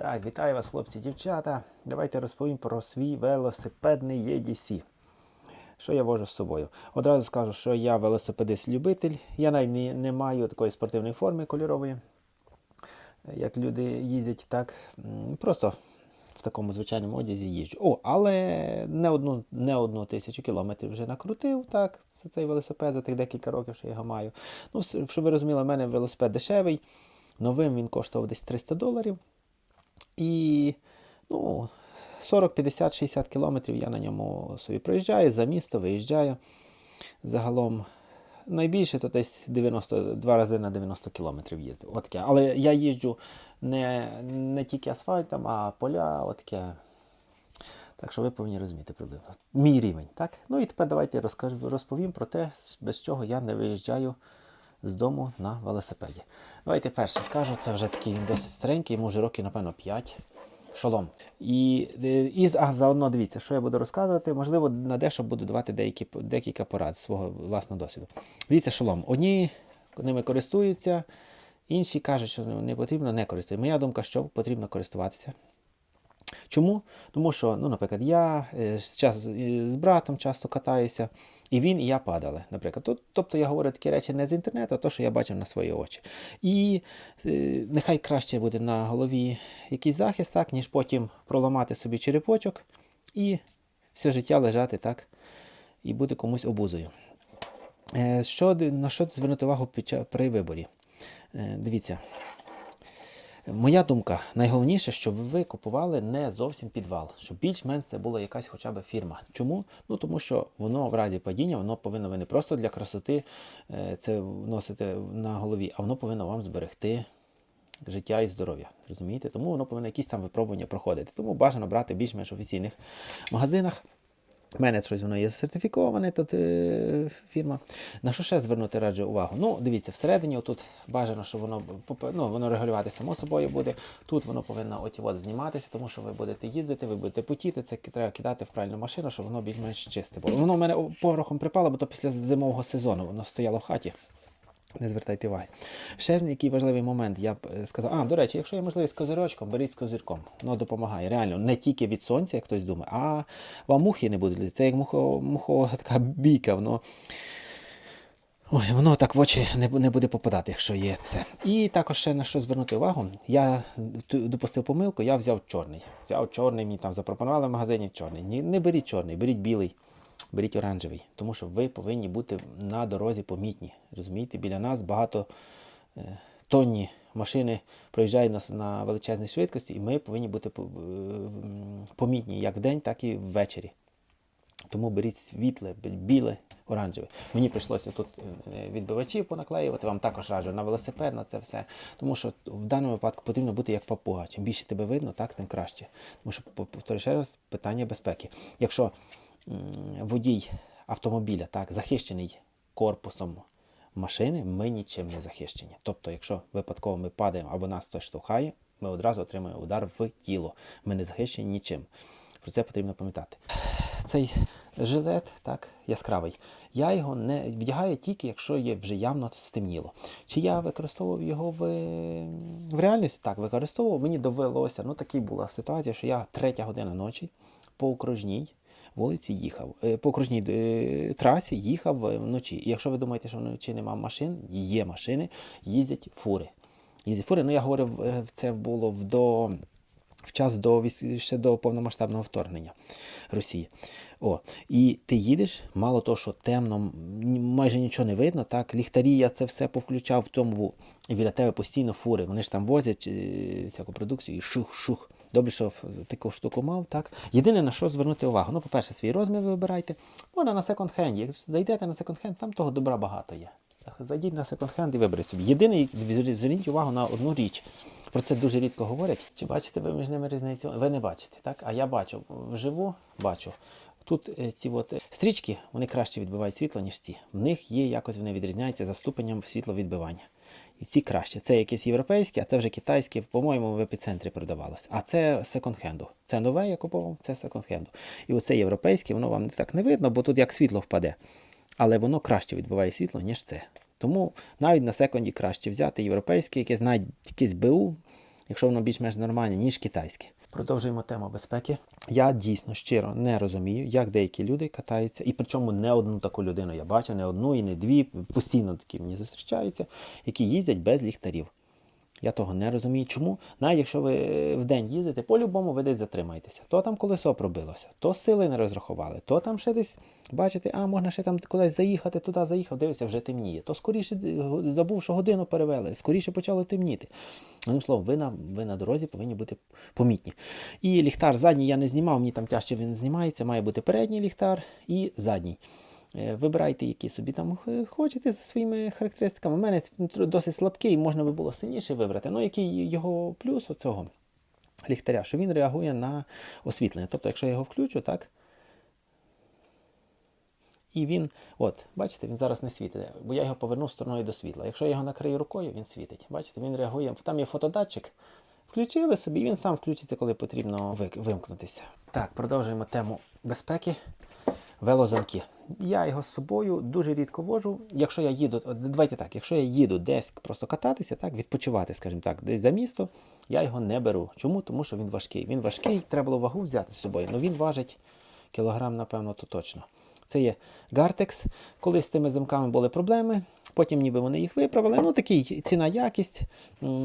Так, вітаю вас, хлопці, дівчата. Давайте розповім про свій велосипедний EDC. Що я вожу з собою? Одразу скажу, що я велосипедист-любитель. Я навіть не, не маю такої спортивної форми кольорової, як люди їздять так. Просто в такому звичайному одязі їжджу. О, але не одну, не одну тисячу кілометрів вже накрутив так, цей велосипед за тих декілька років, що я його маю. Ну, щоб ви розуміли, в мене велосипед дешевий. Новим він коштував десь 300 доларів. І ну, 40, 50, 60 кілометрів я на ньому собі проїжджаю, за місто виїжджаю. Загалом найбільше то десь 90, два рази на 90 кілометрів їздив. Отаке. Але я їжджу не, не тільки асфальтом, а поля, отаке. Так що ви повинні розуміти приблизно. Мій рівень. так? Ну і тепер давайте розповім про те, без чого я не виїжджаю з дому на велосипеді. Давайте перше скажу, це вже такий досить старенький, йому вже років, напевно, 5. Шолом. І, і заодно дивіться, що я буду розказувати. Можливо, на дещо буду давати деякі, декілька порад з свого власного досвіду. Дивіться, шолом. Одні ними користуються, інші кажуть, що не потрібно, не користуються. Моя думка, що потрібно користуватися. Чому? Тому що, ну, наприклад, я е, час, з братом часто катаюся, і він і я падали. Наприклад, тобто я говорю такі речі не з інтернету, а то, що я бачив на свої очі. І е, нехай краще буде на голові якийсь захист, так, ніж потім проламати собі черепочок і все життя лежати так, і бути комусь обузою. Е, Що, на що звернути увагу під при виборі? Дивіться. Моя думка, найголовніше, щоб ви купували не зовсім підвал, щоб більш-менш це була якась хоча б фірма. Чому? Ну тому що воно в разі падіння, воно повинно ви не просто для красоти е, це носити на голові, а воно повинно вам зберегти життя і здоров'я. Розумієте? Тому воно повинно якісь там випробування проходити. Тому бажано брати більш-менш офіційних магазинах. Мене щось воно є сертифіковане, тут е, фірма. На що ще звернути раджу увагу? Ну, дивіться, всередині тут бажано, що воно ну, воно регулювати само собою буде. Тут воно повинно от от зніматися, тому що ви будете їздити, ви будете потіти, це треба кидати в правильну машину, щоб воно більш-менш чисте було. Воно в мене порохом припало, бо то після зимового сезону воно стояло в хаті. Не звертайте уваги. Ще ж який важливий момент, я б е, сказав. А, до речі, якщо є можливість з козирочком, беріть з козирком. Воно допомагає. Реально, не тільки від сонця, як хтось думає, а вам мухи не будуть. Це як мухо, мухова така бійка, воно. Ой, воно так в очі не, не буде попадати, якщо є це. І також ще на що звернути увагу. Я допустив помилку, я взяв чорний. Взяв чорний, мені там запропонували в магазині чорний. Ні, не беріть чорний, беріть білий, беріть оранжевий. Тому що ви повинні бути на дорозі помітні. Розумієте, біля нас багато е, тонні машини проїжджають на величезній швидкості, і ми повинні бути е, помітні як вдень, так і ввечері. Тому беріть світле, біле, оранжеве. Мені прийшлося тут е, відбивачів понаклеювати. Вам також раджу на велосипед, на це все. Тому що в даному випадку потрібно бути як папуга. Чим більше тебе видно, так тим краще. Тому що пов- повторюю ще раз питання безпеки. Якщо водій автомобіля так захищений корпусом машини, ми нічим не захищені. Тобто, якщо випадково ми падаємо або нас хтось штовхає, ми одразу отримаємо удар в тіло. Ми не захищені нічим. Про це потрібно пам'ятати. Цей жилет так яскравий. Я його не вдягаю тільки, якщо є вже явно стемніло. Чи я використовував його в, в реальності? Так, використовував. Мені довелося. Ну, така була ситуація, що я третя година ночі по окружній вулиці їхав. Е, По окружній е, трасі їхав вночі. І якщо ви думаєте, що вночі нема машин, є машини, їздять фури. Їздять фури. Ну, я говорив, е, це було в до в час до ще до повномасштабного вторгнення Росії. О, і ти їдеш, мало того, що темно, майже нічого не видно, так, ліхтарі я це все повключав в тому, біля тебе постійно фури. Вони ж там возять всяку продукцію і шух-шух. Добре, що таку штуку мав, так. Єдине на що звернути увагу. Ну, по-перше, свій розмір вибирайте. Можна на секонд-хенді. Як зайдете на секонд-хенд, там того добра багато є. Зайдіть на секонд-хенд і виберіть собі. Єдине, зверніть увагу на одну річ. Про це дуже рідко говорять. Чи бачите ви між ними різницю? Ви не бачите, так? А я бачу вживу, бачу. Тут е, ці от е, стрічки вони краще відбивають світло, ніж ці. В них є якось вони відрізняються за ступенем світловідбивання. І ці краще. Це якісь європейські, а це вже китайські, по-моєму, в епіцентрі продавалось. А це секонд-хенду. Це нове я купував, це секонд-хенду. І оце європейське, воно вам так не видно, бо тут як світло впаде. Але воно краще відбиває світло, ніж це. Тому навіть на секонді краще взяти європейське, якесь навіть якесь БУ, якщо воно більш-менш нормальне, ніж китайське. Продовжуємо тему безпеки. Я дійсно щиро не розумію, як деякі люди катаються, і причому не одну таку людину я бачу, не одну і не дві, постійно такі мені зустрічаються, які їздять без ліхтарів. Я того не розумію. Чому? Навіть якщо ви в день їздите, по-любому ви десь затримаєтеся. То там колесо пробилося, то сили не розрахували, то там ще десь бачите, а можна ще там кудись заїхати, туди заїхав, дивися, вже темніє. То скоріше е, забув, що годину перевели, скоріше почало темніти. Одним словом, ви на, ви на дорозі повинні бути помітні. І ліхтар задній я не знімав, мені там тяжче він знімається, має бути передній ліхтар і задній. Е, Вибирайте, які собі там хочете за своїми характеристиками. У мене досить слабкий, можна би було сильніше вибрати. Ну, який його плюс оцього ліхтаря, що він реагує на освітлення. Тобто, якщо я його включу, так. І він, от, бачите, він зараз не світить, бо я його повернув стороною до світла. Якщо я його накрию рукою, він світить. Бачите, він реагує. Там є фотодатчик. Включили собі, він сам включиться, коли потрібно вимкнутися. Так, продовжуємо тему безпеки. Велозамки. Я його з собою дуже рідко вожу. Якщо я їду, давайте так, якщо я їду десь просто кататися, так, відпочивати, скажімо так, десь за місто, я його не беру. Чому? Тому що він важкий. Він важкий, треба було вагу взяти з собою. Ну він важить кілограм, напевно, то точно. Це є Гартекс. Колись з тими замками були проблеми, потім ніби вони їх виправили. Ну, такий ціна якість.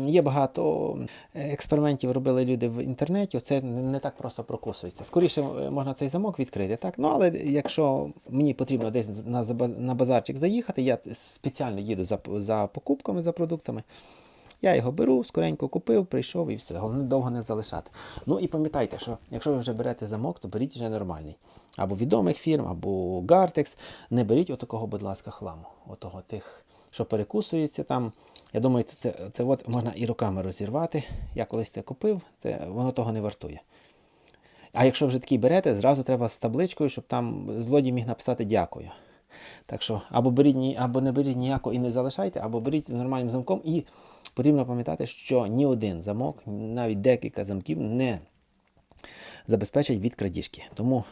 Є багато е, експериментів робили люди в інтернеті. Це не так просто прокусується. Скоріше е, можна цей замок відкрити, так? Ну, але якщо мені потрібно десь на базарчик заїхати, я спеціально їду за, за покупками, за продуктами. Я його беру, скоренько купив, прийшов і все. Головне довго не залишати. Ну і пам'ятайте, що якщо ви вже берете замок, то беріть вже нормальний. Або відомих фірм, або Gartex. Не беріть отакого, будь ласка, хламу. Отого тих, що перекусується там. Я думаю, це, це от можна і руками розірвати. Я колись це купив, це, воно того не вартує. А якщо вже такий берете, зразу треба з табличкою, щоб там злодій міг написати дякую. Так що або беріть або не беріть ніяко і не залишайте, або беріть з нормальним замком. І потрібно пам'ятати, що ні один замок, навіть декілька замків не забезпечать від крадіжки. Тому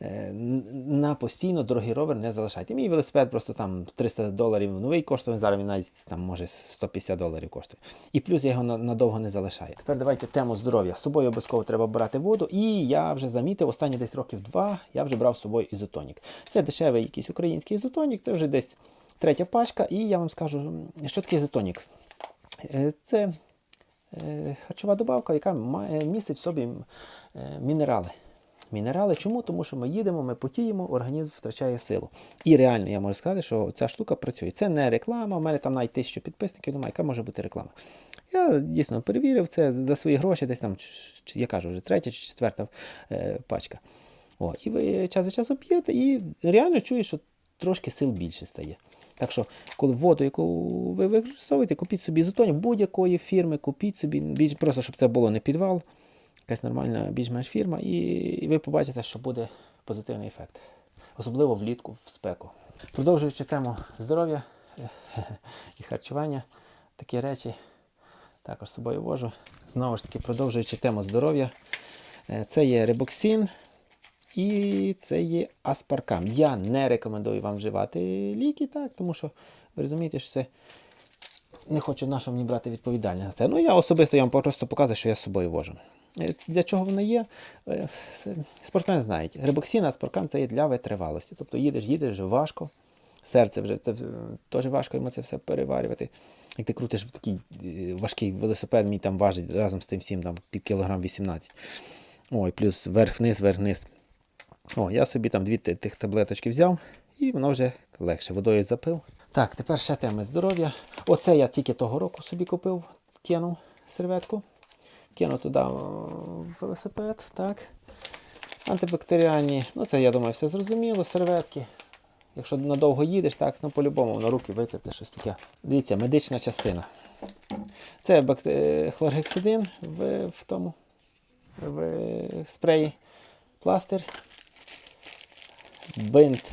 на постійно дорогий ровер не залишайте. Мій велосипед просто там 300 доларів новий коштує, зараз він навіть там може 150 доларів коштує. І плюс я його надовго не залишаю. Тепер давайте тему здоров'я. З собою обов'язково треба брати воду. І я вже замітив, останні десь років два я вже брав з собою ізотонік. Це дешевий якийсь український ізотонік, це вже десь третя пачка. І я вам скажу, що таке ізотонік. Е, Це е, харчова добавка, яка містить в собі е, мінерали. Мінерали чому? Тому що ми їдемо, ми потіємо, організм втрачає силу. І реально я можу сказати, що ця штука працює. Це не реклама, у мене там навіть тисячу підписників, думаю, яка може бути реклама. Я дійсно перевірив це за свої гроші, десь там, я кажу, вже третя чи четверта е, пачка. О, і ви час від часу п'єте, і реально чуєш, що трошки сил більше стає. Так що, коли воду, яку ви використовуєте, купіть собі ізотонік будь-якої фірми, купіть собі, просто щоб це було не підвал, якась нормальна більш-менш фірма, і, ви побачите, що буде позитивний ефект. Особливо влітку в спеку. Продовжуючи тему здоров'я і харчування, такі речі також собою вожу. Знову ж таки, продовжуючи тему здоров'я, е, це є рибоксин і це є аспаркам. Я не рекомендую вам вживати ліки, так, тому що ви розумієте, що це не хочу нашому мені брати відповідальність за це. Ну, я особисто я вам просто показую, що я з собою вожу. Е, Для чого воно є? Е, Спортсмени знають. Рибоксин, аспаркам це є для витривалості. Тобто їдеш, їдеш вже важко. Серце вже це теж важко йому це все переварювати. Як ти крутиш в такий е, важкий велосипед, мій там важить разом з тим всім там, під кілограм 18. Ой, плюс вверх-вниз, вверх-вниз. О, я собі там дві тих таблеточки взяв, і воно вже легше. Водою запив. Так, тепер ще теми здоров'я. Оце я тільки того року собі купив, кинув серветку. Кинув туди велосипед. так. Антибактеріальні, ну це я думаю, все зрозуміло. Серветки. Якщо надовго їдеш, так, ну по-любому на руки витерти щось таке. Дивіться, медична частина. Це хлоргексидин в, в тому в спреї, пластир, бинт,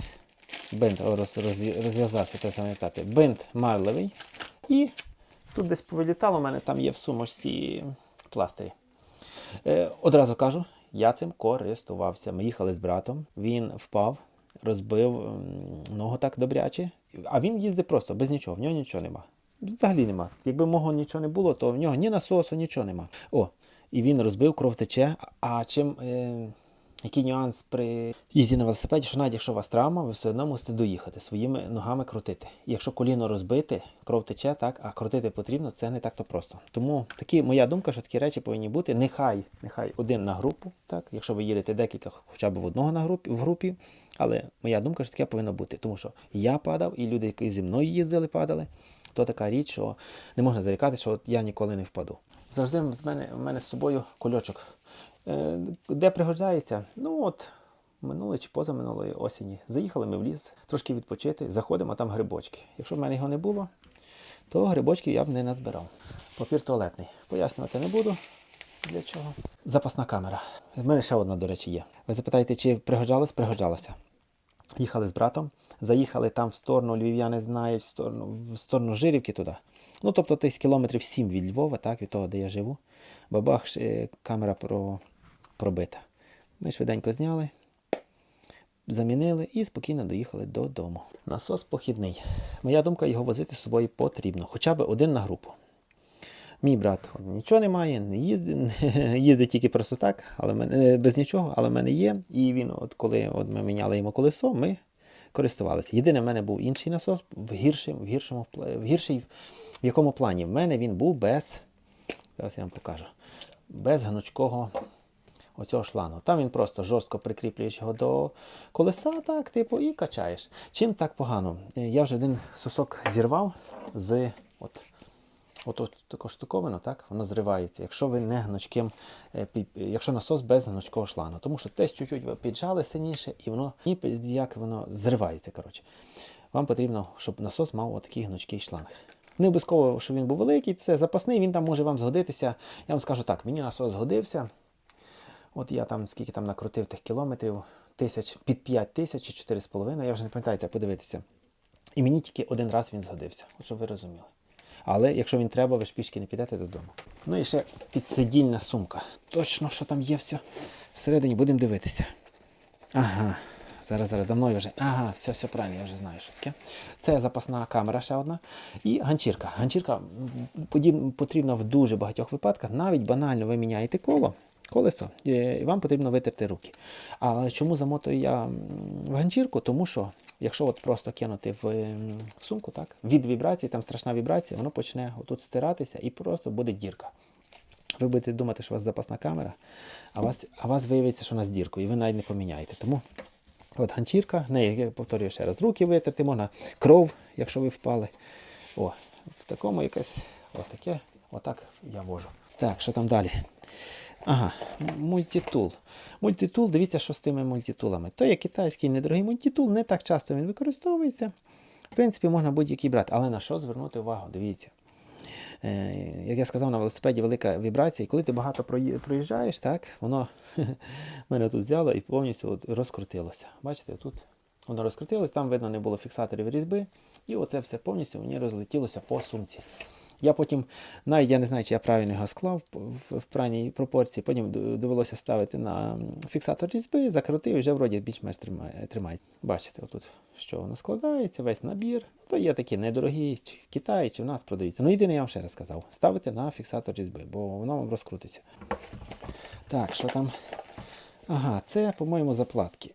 бинт, роз, роз, розв'язався, те запам'ятати, бинт марлевий. І тут десь повилітало, у мене там є в сумочці пластирі. Е, одразу кажу, я цим користувався. Ми їхали з братом, він впав, розбив ногу так добряче, а він їздить просто без нічого, в нього нічого нема. Взагалі нема. Якби мого нічого не було, то в нього ні насосу, нічого нема. О, і він розбив, кров тече. А чим. Е... Який нюанс при їзді на велосипеді, що навіть якщо у вас травма, ви все одно мусите доїхати своїми ногами крутити. І якщо коліно розбите, кров тече, так, а крутити потрібно, це не так то просто. Тому такі, моя думка, що такі речі повинні бути. Нехай, нехай один на групу, так, якщо ви їдете декілька, хоча б в одного на групі, в групі. Але моя думка, що таке повинно бути. Тому що я падав, і люди, які зі мною їздили, падали, то така річ, що не можна зарікати, що от я ніколи не впаду. Завжди з мене, в мене з собою кульочок. Е, Де пригождається? Ну от минулої чи позаминулої осені. Заїхали ми в ліс, трошки відпочити, заходимо, а там грибочки. Якщо в мене його не було, то грибочків я б не назбирав. Папір туалетний. Пояснювати не буду. Для чого? Запасна камера. В мене ще одна, до речі, є. Ви запитаєте, чи пригоджалась? Пригоджалася. Їхали з братом, заїхали там в сторону, львів'яни знають, в сторону, в сторону Жирівки туди. Ну, тобто десь кілометрів 7 від Львова, так, від того, де я живу. Бабах, камера про, пробита. Ми швиденько зняли, замінили і спокійно доїхали додому. Насос похідний. Моя думка, його возити з собою потрібно, хоча б один на групу. Мій брат нічого не має, не їздить, їздить тільки просто так, але мене, без нічого, але в мене є. І він, от коли от ми міняли йому колесо, ми користувалися. Єдине, в мене був інший насос в гіршому, в гіршому, в гірший, в якому плані? В мене він був без, зараз я вам покажу, без гнучкого оцього шлангу. Там він просто жорстко прикріплюєш його до колеса, так, типу, і качаєш. Чим так погано? Е, Я вже один сосок зірвав з от, от, от таку штуковину, так, воно зривається, якщо ви не гнучким, е, якщо насос без гнучкого шлангу. Тому що десь чуть-чуть ви піджали сильніше, і воно ні, як воно зривається. коротше. Вам потрібно, щоб насос мав отакий гнучкий шланг. Не обов'язково, щоб він був великий, це запасний, він там може вам згодитися. Я вам скажу так, мені насос згодився. От я там скільки там накрутив тих кілометрів, тисяч, під 5 тисяч чи 4,5, я вже не пам'ятаю, треба подивитися. І мені тільки один раз він згодився, щоб ви розуміли. Але якщо він треба, ви ж пішки не підете додому. Ну і ще підсидільна сумка. Точно, що там є все. Всередині будемо дивитися. Ага. Зараз, зараз, давно вже. Ага, все, все правильно, я вже знаю, що таке. Це запасна камера ще одна. І ганчірка. Ганчірка потрібна в дуже багатьох випадках. Навіть банально ви міняєте коло, колесо, і вам потрібно витерти руки. А чому замотую я в ганчірку? Тому що, якщо от просто кинути в, сумку, так, від вібрації, там страшна вібрація, воно почне отут стиратися і просто буде дірка. Ви будете думати, що у вас запасна камера, а вас, а вас виявиться, що вона з діркою, і ви навіть не поміняєте. Тому от ганчірка, неї, я повторюю ще раз, руки витерти, можна кров, якщо ви впали. О, в такому якесь отаке, отак я вожу. Так, що там далі? Ага, мультитул. Мультитул, дивіться, що з тими мультитулами. То є китайський недорогий мультитул, не так часто він використовується. В принципі, можна будь-який брати, але на що звернути увагу? Дивіться. Е, як я сказав, на велосипеді велика вібрація, і коли ти багато проїжджаєш, так, воно мене тут взяло і повністю розкрутилося. Бачите, тут воно розкрутилось, там видно не було фіксаторів різьби, і оце все повністю мені розлетілося по сумці. Я потім, навіть я не знаю, чи я правильно його склав в, правильній пропорції, потім довелося ставити на фіксатор різьби, закрутив і вже вроді більш-менш тримає, тримається. Бачите, отут що воно складається, весь набір. То є такі недорогі, чи в Китаї, чи в нас продаються. Ну, єдине, я вам ще раз сказав, ставити на фіксатор різьби, бо воно вам розкрутиться. Так, що там? Ага, це, по-моєму, заплатки.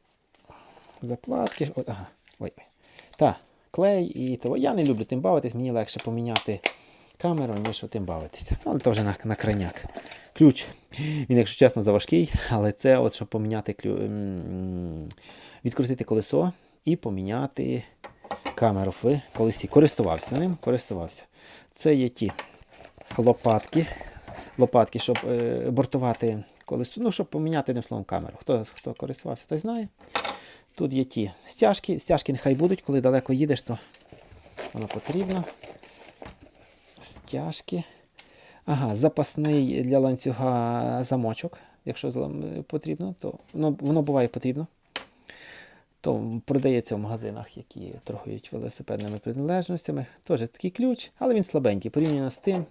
Заплатки. От, ага. Ой. Та, клей і того. Я не люблю тим бавитись, мені легше поміняти камеру, ніж тим бавитися. Ну, Але то вже на, на крайняк. Ключ. Він, якщо чесно, заважкий, але це, от, щоб поміняти клю... відкрутити колесо і поміняти камеру в колесі. Користувався ним, користувався. Це є ті лопатки. Лопатки, щоб е, бортувати колесо, ну, щоб поміняти одним словом камеру. Хто, хто користувався, той знає. Тут є ті стяжки. Стяжки нехай будуть, коли далеко їдеш, то воно потрібно. Стяжки. Ага, запасний для ланцюга замочок. Якщо потрібно, то воно, воно буває потрібно. То продається в магазинах, які торгують велосипедними приналежностями. Теж такий ключ, але він слабенький. Порівняно з тим,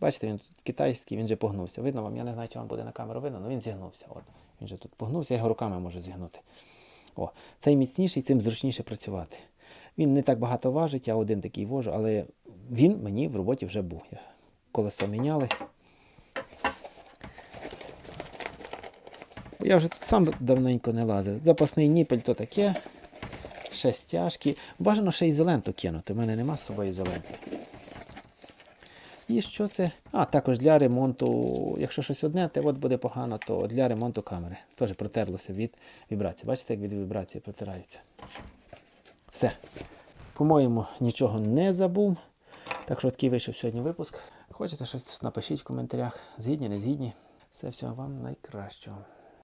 бачите, він тут китайський, він вже погнувся. Видно вам, я не знаю, чи вам буде на камеру видно, але він зігнувся. От, він же тут погнувся, я його руками можу зігнути. О, цей міцніший, цим зручніше працювати. Він не так багато важить, я один такий вожу, але він мені в роботі вже був. Колесо міняли. Я вже тут сам давненько не лазив. Запасний ніпель то таке. Ще стяжки. Бажано ще ізоленту кинути. У мене нема з собою ізоленти. І що це? А, також для ремонту, якщо щось одне, те от буде погано, то для ремонту камери. Теж протерлося від вібрації. Бачите, як від вібрації протирається. Все. По-моєму, нічого не забув. Так що такий вийшов сьогодні випуск. Хочете щось напишіть в коментарях. Згідні, не згідні. Все всього вам найкращого.